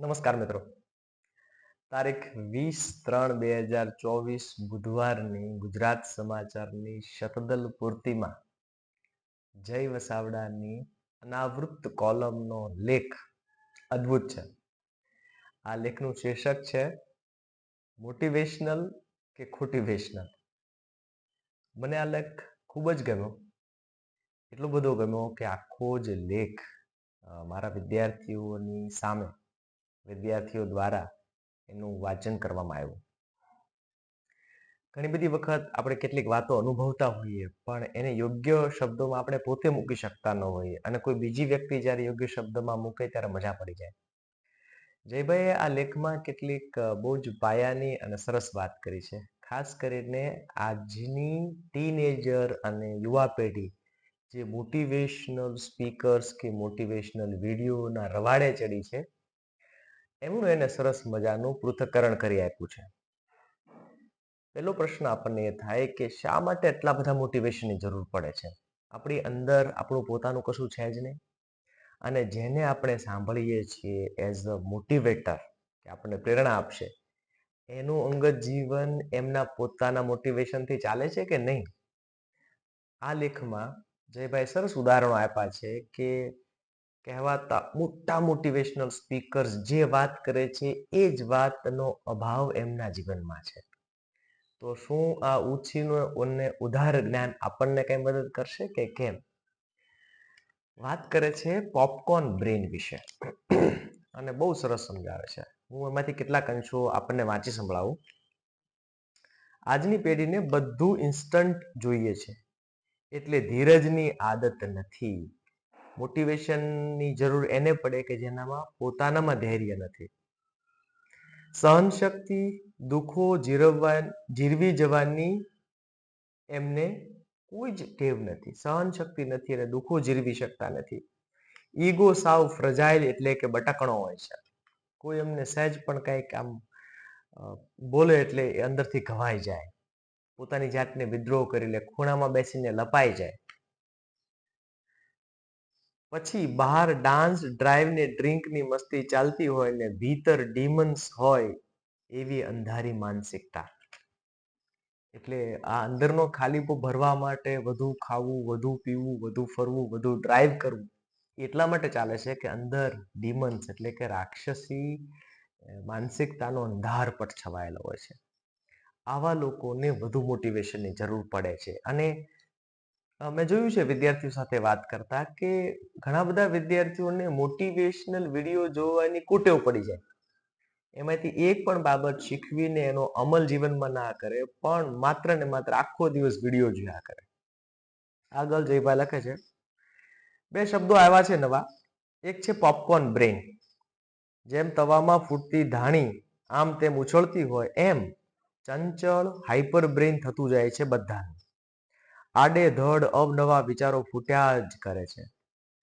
નમસ્કાર મિત્રો. તારીખ વીસ ત્રણ બે હજાર ચોવીસ બુધવારની ગુજરાત સમાચારની શતદલ પૂર્તિમાં જય વસાવડાની અનાવૃત્ત કોલમનો લેખ અદ્ભુત છે. આ લેખનું શીર્ષક છે, મોટિવેશનલ કે ખોટિવેશનલ? મને આ લેખ ખૂબ જ ગમ્યો. એટલો બધો ગમ્યો કે આખો જ લેખ મારા વિદ્યાર્થીઓની સામે વિદ્યાર્થીઓ દ્વારા એનું વાંચન કરવામાં આવ્યું. ઘણી બધી વખત આપણે કેટલીક વાતો અનુભવતા હોઈએ, પણ એને યોગ્ય શબ્દોમાં આપણે પોતે મૂકી શકતા ન હોઈએ અને કોઈ બીજી વ્યક્તિ જ્યારે યોગ્ય શબ્દમાં મૂકે ત્યારે મજા પડી જાય. જયભાઈએ આ લેખમાં કેટલીક બહુ જ પાયાની અને સરસ વાત કરી છે. ખાસ કરીને આજની ટીનેજર અને યુવા પેઢી જે મોટિવેશનલ સ્પીકર્સ કે મોટિવેશનલ વિડીયોના રવાડે ચડી છે એમનું એને સરસ મજાનું પૃથ્થકરણ કરી આપ્યું છે. પહેલો પ્રશ્ન આપણને એ થાય કે શા માટે એટલા બધા મોટિવેશનની જરૂર પડે છે? આપણી અંદર આપણું પોતાનું કશું છે જ નહીં. અને જેને આપણે સાંભળીએ છીએ એઝ અ મોટિવેટર કે આપણને પ્રેરણા આપશે, એનું અંગત જીવન એમના પોતાના મોટિવેશનથી ચાલે છે કે નહીં? આ લેખમાં જયભાઈ સરસ ઉદાહરણો આપ્યા છે કે કહેવાતા મોટા મોટિવેશનલ સ્પીકર્સ જે વાત કરે છે એ જ વાતનો અભાવ એમના જીવનમાં છે. તો શું આ ઉછીનું ઉધાર જ્ઞાન આપણને કઈ મદદ કરશે કે કેમ? વાત કરે છે પોપકોર્ન બ્રેન વિશે. અને બહુ સરસ સમજાવે છે. હું એમાંથી કેટલાક અંશો આપણને વાંચી સંભળાવું. આજની પેઢીને બધું ઇન્સ્ટન્ટ જોઈએ છે. એટલે ધીરજની આદત નથી. મોટિવેશનની જરૂર એને પડે કે જેનામાં પોતાનામાં ધૈર્ય નથી. સહનશક્તિ દુઃખો જીરવવા જીરવી જવાની એમને કોઈ જ ટેવ નથી. સહનશક્તિ નથી અને દુઃખો જીરવી શકતા નથી. ઈગો સાવ ફ્રજાઇલ એટલે કે બટકણો હોય છે. કોઈ એમને સહેજ પણ કંઈક આમ બોલે એટલે અંદરથી ઘવાઈ જાય. પોતાની જાતને વિદ્રોહ કરી લે, ખૂણામાં બેસીને લપાઈ જાય. પછી બહાર ડાન્સ ડ્રાઈવ ને ડ્રિંકની મસ્તી ચાલતી હોય ને ભીતર ડીમન્સ હોય એવી અંધારી માનસિકતા. એટલે આ અંદરનો ખાલીપો ભરવા માટે વધુ ખાવું, વધુ પીવું, વધુ ફરવું, વધુ ડ્રાઈવ કરવું એટલા માટે ચાલે છે કે અંદર ડીમન્સ એટલે કે રાક્ષસી માનસિકતાનો અંધાર પટ છવાયેલો હોય છે. આવા લોકોને વધુ મોટિવેશનની જરૂર પડે છે અને મેં જોયું છે વિદ્યાર્થીઓ સાથે વાત કરતા કે ઘણા બધા વિદ્યાર્થીઓને મોટિવેશનલ વીડિયો જોવાની કુટેવ પડી જાય. એમાંથી એક પણ બાબત શીખવીને એનો અમલ જીવનમાં ના કરે, પણ માત્ર ને માત્ર આખો દિવસ વીડિયો જોયા કરે. આગળ જયભાઈ લખે છે, બે શબ્દો આવ્યા છે નવા. એક છે પોપકોર્ન બ્રેન જેમ તવામાં ફૂટતી ધાણી આમ તેમ ઉછળતી હોય એમ ચંચળ હાઈપર બ્રેન થતું જાય છે બધાનું. આડે ધડ, અવનવા વિચારો ફૂટ્યા જ કરે છે.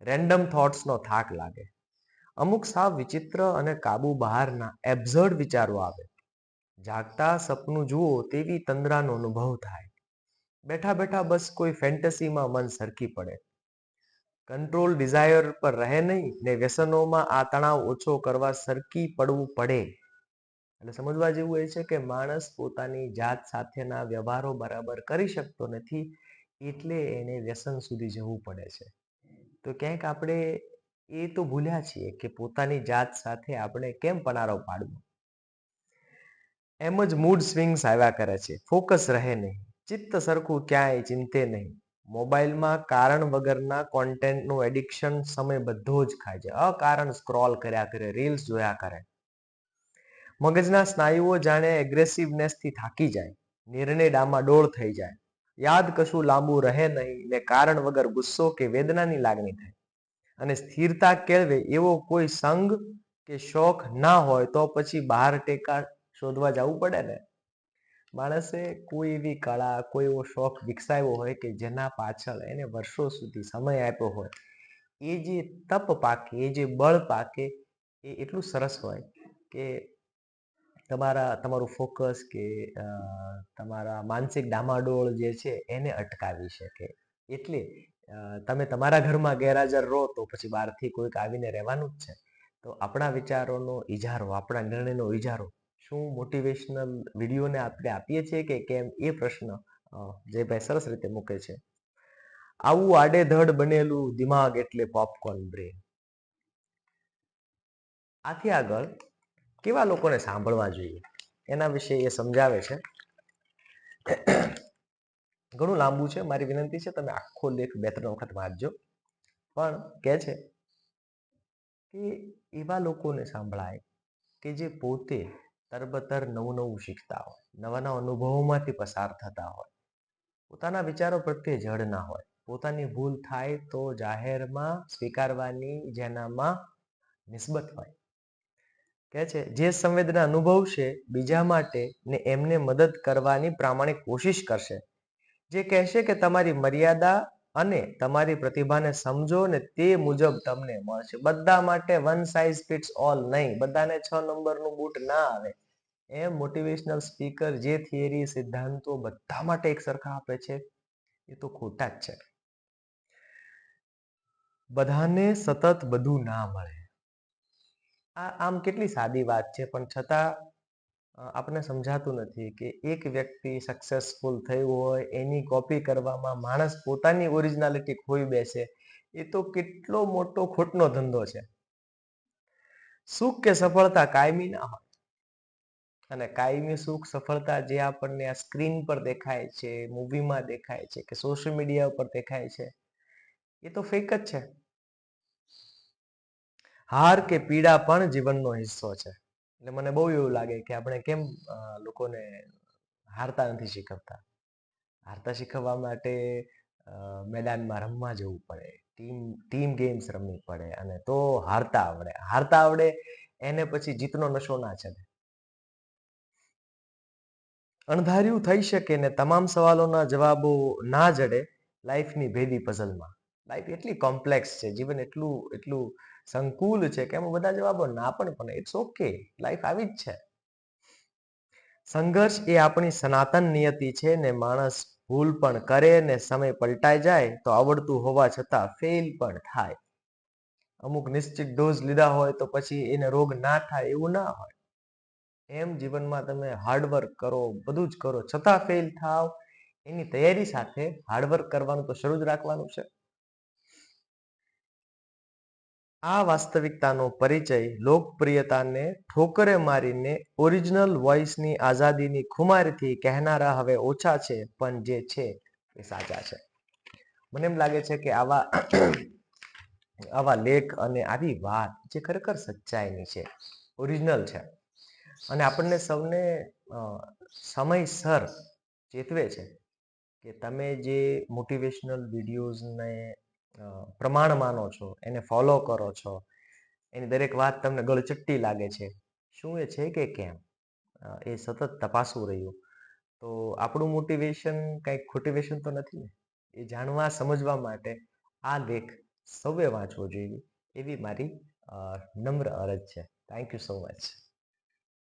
રેન્ડમ થોટ્સનો થાક લાગે. અમુક સાવ વિચિત્ર અને કાબુ બહારના એબ્ઝર્ડ વિચારો આવે. જાગતા સપનું જુઓ તેવી તંદ્રાનો અનુભવ થાય. બેઠા બેઠા બસ કોઈ ફેન્ટસીમાં મન સરકી પડે. કંટ્રોલ ડિઝાયર પર રહે નહીં ને વ્યસનોમાં આ તણાવ ઓછો કરવા સરકી પડવું પડે. એટલે સમજવા જેવું એ છે કે માણસ પોતાની જાત સાથેના વ્યવહારો બરાબર કરી શકતો નથી એટલે એને વ્યસન સુધી જવું પડે છે. તો ક્યાંક આપણે એ તો ભૂલ્યા છીએ કે પોતાની જાત સાથે આપણે કેમ પનારો પાડવો? એમ જ મૂડ સ્વિંગ્સ આવ્યા કરે છે. ફોકસ રહે નહીં. ચિત્ત સરખું ક્યાંય ચિંતે નહીં. મોબાઈલમાં કારણ વગરના કોન્ટેન્ટનું એડિક્શન સમય બધો જ ખાય છે. અકારણ સ્ક્રોલ કર્યા કરે રીલ્સ જોયા કરે. મગજના સ્નાયુઓ જાણે એગ્રેસિવનેસથી થાકી જાય. નિર્ણય ડામાડોળ થઈ જાય. યાદ કશું લાંબુ રહે નહીં ને કારણ વગર ગુસ્સો કે વેદનાની લાગણી થાય. અને સ્થિરતા કેળવે એવો કોઈ સંગ કે શોખ ના હોય તો પછી બહાર ટેકા શોધવા જવું પડે ને? માણસે કોઈ એવી કળા, કોઈ એવો શોખ વિકસાવ્યો હોય કે જેના પાછળ એને વર્ષો સુધી સમય આપ્યો હોય. એ જે તપ પાકે, એ જે બળ પાકે, એ એટલું સરસ હોય કે તમારા, તમારું ફોકસ કે તમારા માનસિક ડામાડોળ જે છે એને અટકાવી શકે. એટલે તમે તમારા ઘરમાં ગેરહાજર રહો તો પછી બહારથી કોઈક આવીને રહેવાનું જ છે. તો આપણા વિચારોનો ઇજારો આપણા નિર્ણયનો ઇજારો શું મોટિવેશનલ વિડીયોને આપણે આપીએ છીએ કે કેમ એ પ્રશ્ન જયભાઈ સરસ રીતે મૂકે છે. આવું આડેધડ બનેલું દિમાગ એટલે પોપકોર્ન બ્રેન આથી આગળ કેવા લોકોને સાંભળવા જોઈએ? એના વિશે એ સમજાવે છે. ઘણું લાંબુ છે, મારી વિનંતી છે, તમે આખો લેખ બે ત્રણ વખત વાંચજો. પણ કે છે કે એવા લોકોને સાંભળાય કે જે પોતે તરબતર નવું નવું શીખતા હોય, નવા નવા અનુભવોમાંથી પસાર થતા હોય. પોતાના વિચારો પ્રત્યે જડ ના હોય. પોતાની ભૂલ થાય તો જાહેરમાં સ્વીકારવાની જેનામાં નિસ્બત હોય. કે છે, જે સંવેદના અનુભવશે બીજા માટે ને એમને મદદ કરવાની પ્રામાણિક કોશિશ કરશે. જે કહેશે કે તમારી મર્યાદા અને તમારી પ્રતિભાને સમજો ને તે મુજબ તમને મળશે. બધા માટે વન સાઇઝ ફિટ્સ ઓલ નહીં, બધાને છ નંબરનું બૂટ ના આવે. એમ મોટિવેશનલ સ્પીકર જે થિયરી સિદ્ધાંતો બધા માટે એક સરખા આપે છે. એ તો ખોટા જ છે. બધાને સતત બધું ના મળે. આ આમ કેટલી સાદી વાત છે, પણ છતાં આપણને સમજાતું નથી કે એક વ્યક્તિ સક્સેસફુલ થયું હોય, એની કોપી કરવામાં માણસ પોતાની ઓરિજિનાલિટી ખોઈ બેસે, એ તો કેટલો મોટો ખોટનો ધંધો છે. સુખ કે સફળતા કાયમી ના હોય. અને કાયમી સુખ, સફળતા જે આપણને આ સ્ક્રીન પર દેખાય છે મૂવીમાં દેખાય છે કે સોશિયલ મીડિયા ઉપર દેખાય છે, એ તો ફેક જ છે. હાર કે પીડા પણ જીવનનો હિસ્સો છે. એટલે મને બહુ એવું લાગે કે આપણે કેમ લોકોને હારતા નથી શીખવતા? હારતા શીખવવા માટે મેદાનમાં રમવા જવું પડે, ટીમ ટીમ ગેમ્સ રમવી પડે અને તો હારતા આવડે. હારતા આવડે એને પછી જીતનો નશો ના ચડે. અણધાર્યું થઈ શકે ને તમામ સવાલોના જવાબો ના જડે લાઈફની ભેદી પઝલમાં લાઈફ એટલી કોમ્પ્લેક્સ છે, જીવન એટલું એટલું સંકુલ છે કે એમાં બધા જવાબો ના પણ પણ ઇટ્સ ઓકે લાઈફ આવી જ છે. સંઘર્ષ એ આપણી સનાતન નિયતિ છે ને માણસ ભૂલ પણ કરે ને સમય પલટાઈ જાય તો આવડતું હોવા છતાં ફેલ પણ થાય. અમુક નિશ્ચિત ડોઝ લીધા હોય તો પછી એને રોગ ના થાય એવું ના હોય. એમ જીવનમાં તમે હાર્ડવર્ક કરો, બધું જ કરો છતાં ફેલ થાવ. એની તૈયારી સાથે હાર્ડવર્ક કરવાનું તો શરૂ જ રાખવાનું છે. આ વાસ્તવિકતાનો પરિચય લોકપ્રિયતાને ઠોકરે મારીને ઓરિજિનલ વોઇસની આઝાદીની ખુમારીથી કહેનારા હવે ઓછા છે, પણ જે છે એ સાચા છે. મને એમ લાગે છે કે આવા આવા લેખ અને આવી વાત જે ખરેખર સચ્ચાઈની છે, ઓરિજિનલ છે. અને આપણને સૌને સમયસર ચેતવે છે કે તમે જે મોટિવેશનલ વિડીયોઝને પ્રમાણ માનો છો, એને ફોલો કરો છો, એની દરેક વાત તમને ગળચટ્ટી લાગે છે. શું એ છે કે કેમ? એ સતત તપાસવું રહ્યું. તો આપણું મોટિવેશન કંઈક ખોટિવેશન તો નથી ને? એ જાણવા, સમજવા માટે આ લેખ સૌએ વાંચવો જોઈએ. એવી મારી નમ્ર અરજ છે. Thank you so much